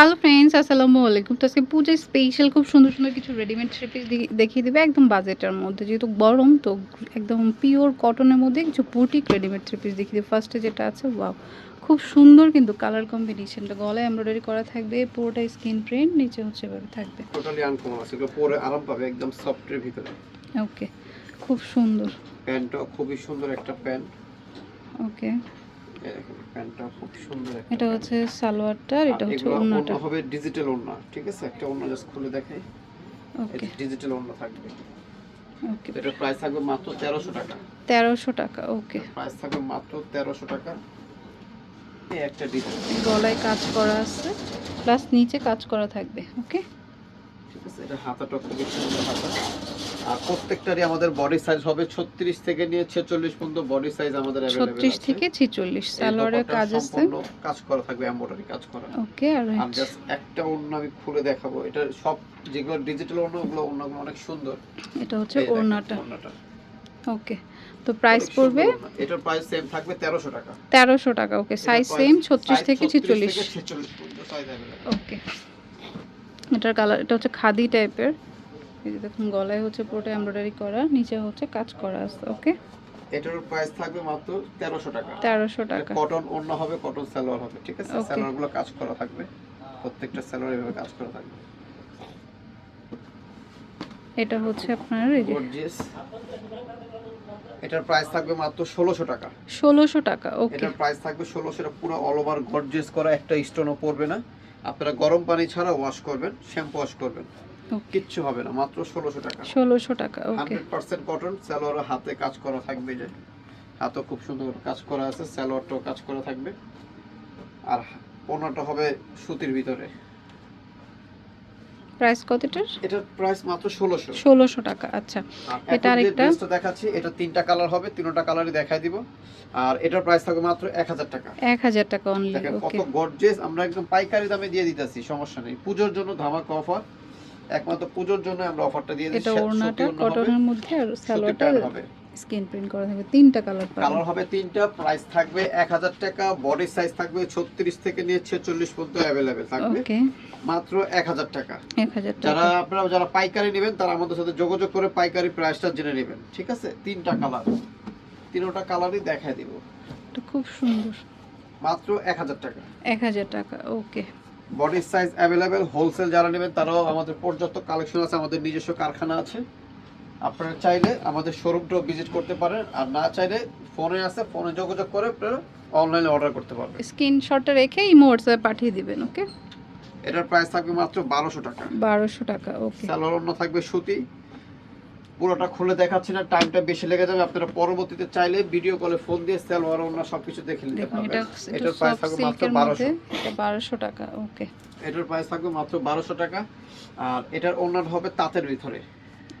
Hello friends আসসালামু আলাইকুম তো আজকে পুজো স্পেশাল খুব সুন্দর সুন্দর কিছু রেডিমেড থ্রি পিস দেখিয়ে দেবে একদম বাজেটের মধ্যে। যেহেতু গরম তো একদম পিওর কটনের মধ্যে কিছু বুটিক রেডিমেড থ্রি পিস দেখিয়ে দেবে। ফার্স্টে যেটা আছে ওয়াও খুব সুন্দর কিন্তু কালার কম্বিনেশনটা গলায় এমব্রয়ডারি করা থাকবে পুরোটা স্কিন প্রিন্ট নিচে হচ্ছে এভাবে থাকবে। টোটালি আনকমন আছে পরে আরাম পাবে একদম সফটের ভিতরে। ওকে খুব সুন্দর। প্যান্টটা খুবই সুন্দর একটা প্যান্ট ওকে খুব সুন্দর এটা হচ্ছে সালোয়ারটা এটা হচ্ছে ওড়নাটা। হবে ডিজিটাল ওড়না ঠিক আছে? একটা ওড়না জাস্ট খুলে দেখাই। ওকে ডিজিটাল ওড়না থাকবে। ওকে এটার প্রাইস থাকবে মাত্র তেরোশো টাকা। তেরোশো টাকা ওকে প্রাইস থাকবে মাত্র তেরোশো টাকা। এই একটা ডিজাইন গলায় কাজ করা আছে প্লাস নিচে কাজ করা থাকবে ওকে এটা হাতাটা খুবই সুন্দর হাতা। আর প্রত্যেকটারই আমাদের বডি সাইজ হবে ছত্রিশ থেকে নিয়ে ছেচল্লিশ পর্যন্ত বডি সাইজ আমাদের available ছত্রিশ আছে। থেকে ছিচল্লিশ এই সালোয়ারের কাজ আছে। কাজ করা থাকবে এমব্রয়ডারি কাজ করা। ওকে আর আর জাস্ট একটা ওড়না আমি খুলে দেখাবো। এটা সব যেগুলো ডিজিটাল ওড়না ওগুলো ওড়নাগুলো অনেক সুন্দর। এটা হচ্ছে এই ওড়নাটা। ওড়নাটা। ওকে তো প্রাইস পড়বে এটার প্রাইস সেম থাকবে তেরোশো টাকা। তেরোশো টাকা ওকে সাইজ সেম ছত্রিশ থেকে 36 ছিচল্লিশ। থেকে 46 পর্যন্ত size available। ওকে এটার কালার এটা হচ্ছে খাদি টাইপের এই যে দেখুন গলায় হচ্ছে পুরোটা এমব্রয়ডারি করা নিচে হচ্ছে কাজ করা আছে ওকে এটার প্রাইস থাকবে মাত্র তেরোশো টাকা। তেরোশো টাকা। কটন ওড়না হবে কটন সালোয়ার হবে ঠিক আছে? Okay. সালোয়ারগুলো কাজ করা থাকবে। প্রত্যেকটা সালোয়ার এভাবে কাজ করা থাকবে। এটা হচ্ছে আপনার এই যে গর্জিয়াস এটার প্রাইস থাকবে মাত্র ষোলোশো টাকা। ষোলোশো টাকা ওকে এটার প্রাইস থাকবে ষোলোশো এটা পুরো অল ওভার গর্জিয়াস করা একটা স্টোনও পড়বে না। আপনারা গরম পানি ছাড়া ওয়াশ করবেন শ্যাম্পু ওয়াশ করবেন। কিচ্ছু হবে না মাত্র ষোলোশো টাকা। ষোলোশো টাকা হান্ড্রেড পার্সেন্ট কটন স্যালোয়ার হাতে কাজ করা থাকবে যে। হাতও খুব সুন্দর কাজ করা আছে স্যালোয়ারটাও কাজ করা থাকবে। আর ওনাটা হবে সুতির ভিতরে। প্রাইস কতটার এটার? প্রাইস মাত্র ষোলোশো। ষোলোশো টাকা আচ্ছা। এটা আরেকটা? ড্রেসটা দেখাচ্ছি এটা তিনটা কালার হবে তিনটা কালারই দেখাই দিব। আর এটার প্রাইস থাকবে মাত্র এক হাজার টাকা। এক হাজার টাকা অনলি ওকে কত গর্জেস আমরা একদম পাইকারি দামে দিয়ে দিতেছি সমস্যা নেই। পুজোর জন্য ধামাকা অফার একমাত্র পুজোর জন্য আমরা অফারটা দিয়ে দিচ্ছি এটা ওড়নাটা কটনের মধ্যে আর সালোয়ারটা হবে। স্কিন প্রিন্ট করা থাকবে তিনটা কালার কালার হবে তিনটা প্রাইস থাকবে এক হাজার টাকা বডি সাইজ থাকবে ছত্রিশ থেকে নিয়ে ছেচল্লিশ পর্যন্ত অ্যাভেলেবেল থাকবে। ওকে। মাত্র এক হাজার টাকা। এক হাজার যারা আপনারা যারা পাইকারি নেবেন তারা আমাদের সাথে যোগাযোগ করে পাইকারি প্রাইসটা জেনে নেবেন ঠিক আছে? তিনটা কালার। তিনটা কালারই দেখাই দিব। এটা খুব সুন্দর। মাত্র এক হাজার টাকা। এক হাজার টাকা okay. Body size available wholesale যারা নেবেন তারাও আমাদের পর্যাপ্ত কালেকশন আছে আমাদের নিজস্ব কারখানা আছে। আপনারা চাইলে আমাদের শোরুমটাও ভিজিট করতে পারেন আর না চাইলে ফোনে আছে ফোনে যোগাযোগ করে আপনারা অনলাইনে অর্ডার করতে পারবেন। স্ক্রিনশটটা রেখে ইমো হোয়াটসঅ্যাপে পাঠিয়ে দিবেন ওকে এটার প্রাইস থাকবে মাত্র বারোশো টাকা। বারোশো টাকা ওকে স্যালোর অন্য থাকবে সুতি। পুরোটা খুলে দেখাচ্ছি না টাইমটা বেশি লেগে যাবে। আপনারা পরবর্তীতে চাইলে ভিডিও কলে ফোন দিয়ে স্যালোয়ার অন্য সবকিছু দেখে নিতে পারবেন। এটা এটার প্রাইস থাকবে মাত্র বারোশো। বারোশো টাকা ওকে এটার প্রাইস থাকবে মাত্র বারোশো টাকা আর এটার অন্যটা হবে তাঁতের ভিতরে।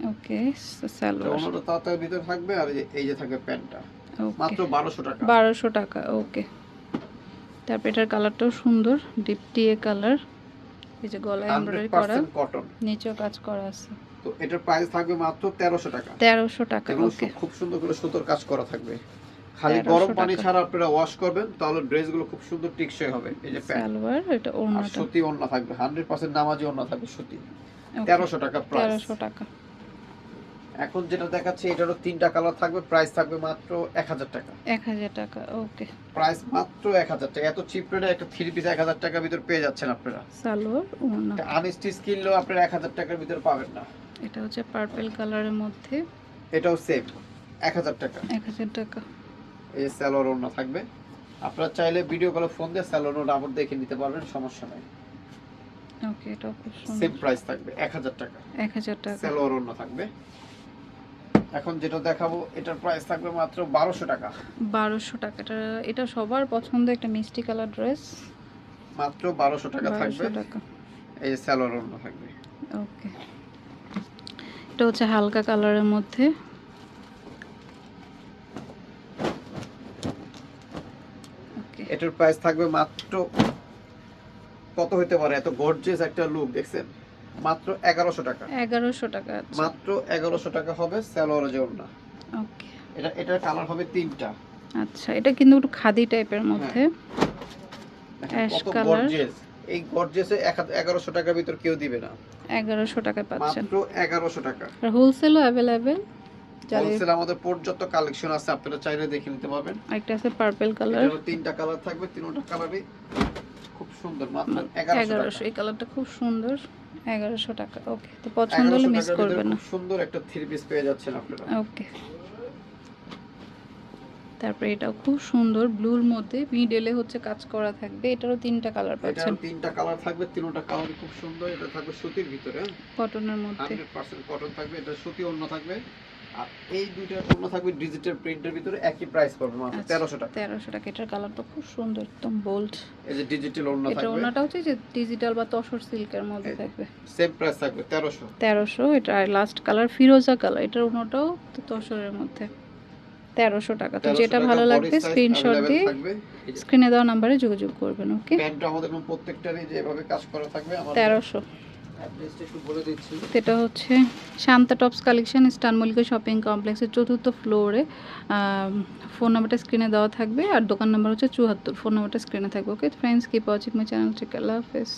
ওকে সালোয়ার। অন্যটা তাঁতের ভিতরে থাকবে আর এই যে- থাকবে প্যান্টটা। মাত্র বারোশো টাকা। বারোশো টাকা ওকে। তারপর এটার কালারটাও সুন্দর ডিপ টিয়ে কালার। এই যে গলায় এমব্রয়ডারি করা। কটন নিচেও কাজ করা আছে। তো এটার প্রাইস থাকবে মাত্র তেরোশো টাকা। তেরোশো টাকা ওকে। খুব সুন্দর করে সুতোর কাজ করা থাকবে। খালি গরম পানি ছাড়া আপনারা ওয়াশ করবেন তাহলে ড্রেসগুলো খুব সুন্দর টিকসই হবে। এই যে সালোয়ার এটা ওড়নাটা। সুতি ওড়না থাকবে। হান্ড্রেড পার্সেন্ট নামাজি ওড়না থাকবে সুতি। Okay, তেরোশো টাকা প্রাইস তেরোশো টাকা। এখন যেটা দেখাচ্ছি এটারও তিনটা কালার থাকবে প্রাইস থাকবে মাত্র এক হাজার টাকা। এক হাজার টাকা ওকে। প্রাইস মাত্র এক হাজার টাকা। এত চিপ রেটে একটা থ্রি পিস এক হাজার টাকার ভিতর পেয়ে যাচ্ছেন আপনারা। সালোয়ার আনস্টিচ কিনলেও আপনারা এক হাজার টাকার ভিতর পাবেন না। এটা হচ্ছে পার্পল কালারের মধ্যে। এটাও সেম এক হাজার টাকা। এক হাজার টাকা। এই স্যালোর ওড়না থাকবে। আপনারা চাইলে ভিডিও কলে ফোন দিয়ে স্যালোর ওড়না আবার দেখে নিতে পারবেন সমস্যা নাই। ওকে এটাও খুব সুন্দর। সেম প্রাইস থাকবে এক হাজার টাকা। এক হাজার টাকা। স্যালোর ওড়না থাকবে। এখন যেটা দেখাবো এটার প্রাইস থাকবে মাত্র বারোশো টাকা। বারোশো টাকা। এটা সবার পছন্দ একটা মিষ্টি কালার ড্রেস মাত্র বারোশো টাকা থাকবে। এই স্যালোর ওড়না থাকবে। ওকে। এটা হচ্ছে হালকা কালারের মধ্যে। ওকে। এটার প্রাইস থাকবে মাত্র কত হইতে পারে? এত গর্জিয়াস একটা লুক দেখছেন? মাত্র এগারোশো টাকা। এগারোশো টাকা আচ্ছা। মাত্র এগারোশো টাকা হবে যে ওকে। এটা এটার কালার হবে তিনটা। আচ্ছা এটা কিন্তু একটু খাদি টাইপের মধ্যে। কত color। গর্জিয়াস এই গর্জেসে এগারোশো টাকার ভিতর কেউ দিবে না। এগারোশো টাকায় পাচ্ছেন। মাত্র এগারোশো টাকা। আর হোলসেলও যাদের হোলসেল আমাদের পর্যাপ্ত কালেকশন আছে আপনারা চাইলে দেখে নিতে পারবেন। একটা আছে পার্পল কালার তিনটা কালার থাকবে তিনটা কালারই খুব সুন্দর মাত্র এগারোশো এগারোশো টাকা। এই কালারটা খুব সুন্দর। এগারোশো টাকা ওকে তো পছন্দ হলে মিস করবেন না। সুন্দর একটা থ্রি পিস পেয়ে যাচ্ছেন আপনারা। ওকে। তারপরে এটাও খুব সুন্দর ব্লুর মধ্যে মিডলে হচ্ছে কাজ করা থাকবে এটারও তিনটা কালার পাচ্ছেন। তিনটা কালার থাকবে তিনটা কালার খুব সুন্দর এটা থাকবে সুতির ভিতরে কটনের মধ্যে। হান্ড্রেড পার্সেন্ট কটন থাকবে এটা সুতি অন্য থাকবে। আর এই দুইটার পণ্য থাকবে ডিজিটাল প্রিন্টের ভিতরে একই প্রাইস মাত্র আচ্ছা, টাকা। টাকা। এটার কালার তো খুব সুন্দর একদম বোল্ড এই যে ডিজিটাল এটা হচ্ছে যে ডিজিটাল বা তসর সিল্কের মধ্যে থাকবে। সেম প্রাইস থাকবে এটা লাস্ট কালার ফিরোজা কালার এটার অন্যটাও তো তসরের মধ্যে। তেরোশো টাকা। তো যেটা ভালো লাগবে স্ক্রিনশট দিয়ে স্ক্রিনে দেওয়া নাম্বারে যোগাযোগ করবেন ওকে প্যান্টটা আমাদের প্রত্যেকটারই যেভাবে কাজ করা থাকবে তেরোশো। এটা হচ্ছে শান্তা টপস কালেকশন স্টানমলিকা শপিং কমপ্লেক্সের চতুর্থ ফ্লোরে ফোন নাম্বারটা স্ক্রিনে দেওয়া থাকবে আর দোকান নাম্বার হচ্ছে চুয়াত্তর ফোন নাম্বারটা স্ক্রিনে থাকবে okay friends keep watching my channel ঠিক আল্লাহ হাফেজ।